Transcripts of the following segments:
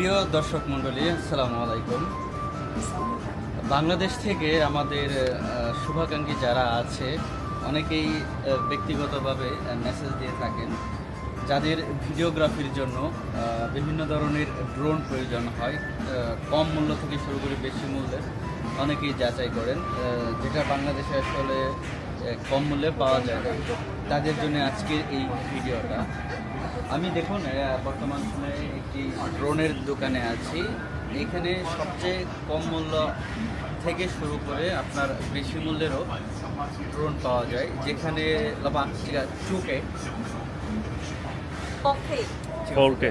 প্রিয় দর্শক মণ্ডলী, আসসালামু আলাইকুম। বাংলাদেশ থেকে আমাদের শুভাকাঙ্ক্ষী যারা আছে, অনেকেই ব্যক্তিগতভাবে মেসেজ দিয়ে থাকেন। যাদের ভিডিওগ্রাফির জন্য বিভিন্ন ধরনের ড্রোন প্রয়োজন হয় কম মূল্য থেকে শুরু করে বেশি মূল্যের অনেকেই যাচাই করেন যেটা বাংলাদেশে আসলে কম মূল্যে পাওয়া যায় না। তাদের জন্য আজকের এই ভিডিওটা। আমি দেখুন বর্তমান সময়ে ড্রোনের দোকানে আছি। এখানে সবচেয়ে কম মূল্য থেকে শুরু করে আপনার বেশি মূল্যেরও ড্রোন পাওয়া যায় যেখানে লাবা চুকে ওকে ফোর কে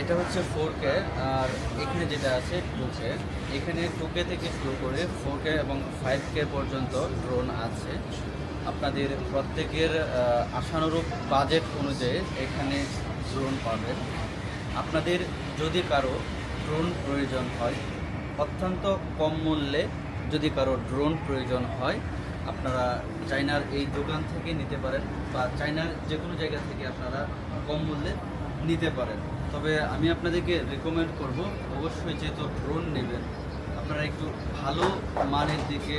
এটা হচ্ছে ফোর কে আর এখানে যেটা আছে টু কে এখানে টু কে থেকে শুরু করে ফোর কে এবং ফাইভ কে পর্যন্ত ড্রোন আছে। আপনাদের প্রত্যেকের আশানুরূপ বাজেট অনুযায়ী এখানে ড্রোন পাবেন। আপনাদের যদি কারও ড্রোন প্রয়োজন হয়, অত্যন্ত কম মূল্যে যদি কারও ড্রোন প্রয়োজন হয়, আপনারা চাইনার এই দোকান থেকে নিতে পারেন বা চাইনার যে কোনো জায়গা থেকে আপনারা কম মূল্যে নিতে পারেন। তবে আমি আপনাদেরকে রেকমেন্ড করব, অবশ্যই যেহেতু ড্রোন নেবেন, আপনারা একটু ভালো মানের দিকে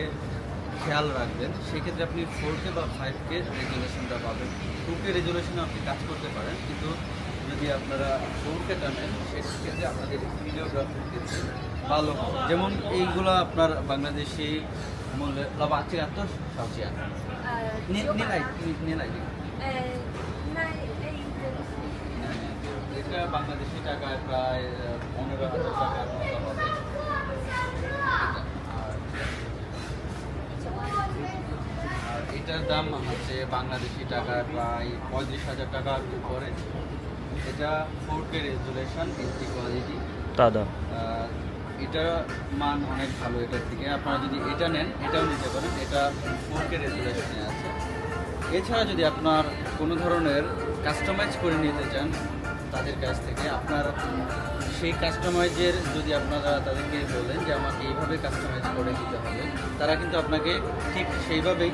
খেয়াল রাখবেন। সেক্ষেত্রে আপনি ফোর কে বা ফাইভ কে রেজুলেশনটা পাবেন। টু কে রেজুলেশনে আপনি কাজ করতে পারেন, কিন্তু যদি আপনারা ফোর কেটা নেন সেক্ষেত্রে আপনাদের ভিডিওগ্রাফির ক্ষেত্রে ভালো। যেমন এইগুলো আপনার বাংলাদেশি মূল্যে লাভ আছে এত? সবচেয়ে নিলাই নিলাই এটা বাংলাদেশি টাকায় প্রায় পনেরো হাজার টাকার মতো হবে। আর এটার দাম হচ্ছে বাংলাদেশি টাকায় প্রায় পঁয়ত্রিশ হাজার টাকার উপরে। এটা four K resolution HD quality দাদা এটা মান অনেক ভালো এটার থেকে। আপনারা যদি এটা নেন এটাও নিতে পারেন। এটা ফোর কে রেজুলেশনে আছে। এছাড়া যদি আপনার কোনো ধরনের কাস্টমাইজ করে নিতে চান তাদের কাছ থেকে আপনার সেই কাস্টমাইজের যদি আপনারা তাদেরকে বলেন যে আমাকে এইভাবে কাস্টমাইজ করে দিতে হবে তারা কিন্তু আপনাকে ঠিক সেইভাবেই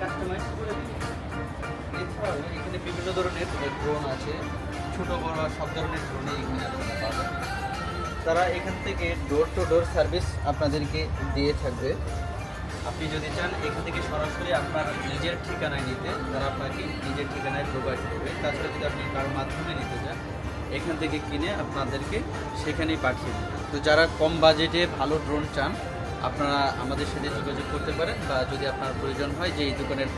কাস্টমাইজ করে দিবে। এছাড়াও এখানে বিভিন্ন ধরনের ড্রোন আছে। ছোট বড় সব ধরনের ড্রোনই এখানে আপনারা তারা এখান থেকে ডোর টু ডোর সার্ভিস আপনাদেরকে দিয়ে থাকবে। আপনি যদি চান, এখান থেকে সরাসরি আপনার নিজের ঠিকানায় নিতে, তারা আপনাকে নিজের ঠিকানায় প্রোভাইড করবে। তাছাড়া যদি আপনি কারোর মাধ্যমে নিতে চান, এখান থেকে কিনে আপনাদেরকে সেখানেই পাঠিয়ে দেবে। তো যারা কম বাজেটে ভালো ড্রোন চান আপনারা আমাদের সাথে যোগাযোগ করতে পারেন বা যদি আপনার প্রয়োজন হয় যে এই দোকানের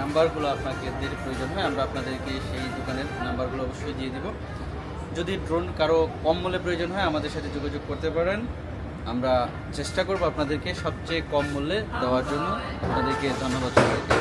নাম্বারগুলো আপনাকে দিয়ে প্রয়োজন হয়, আমরা আপনাদেরকে সেই দোকানের নাম্বারগুলো অবশ্যই দিয়ে দিব। যদি ড্রোন কারও কম মূল্যে প্রয়োজন হয়, আমাদের সাথে যোগাযোগ করতে পারেন। আমরা চেষ্টা করব আপনাদেরকে সবচেয়ে কম মূল্যে দেওয়ার জন্য। আপনাদেরকে ধন্যবাদ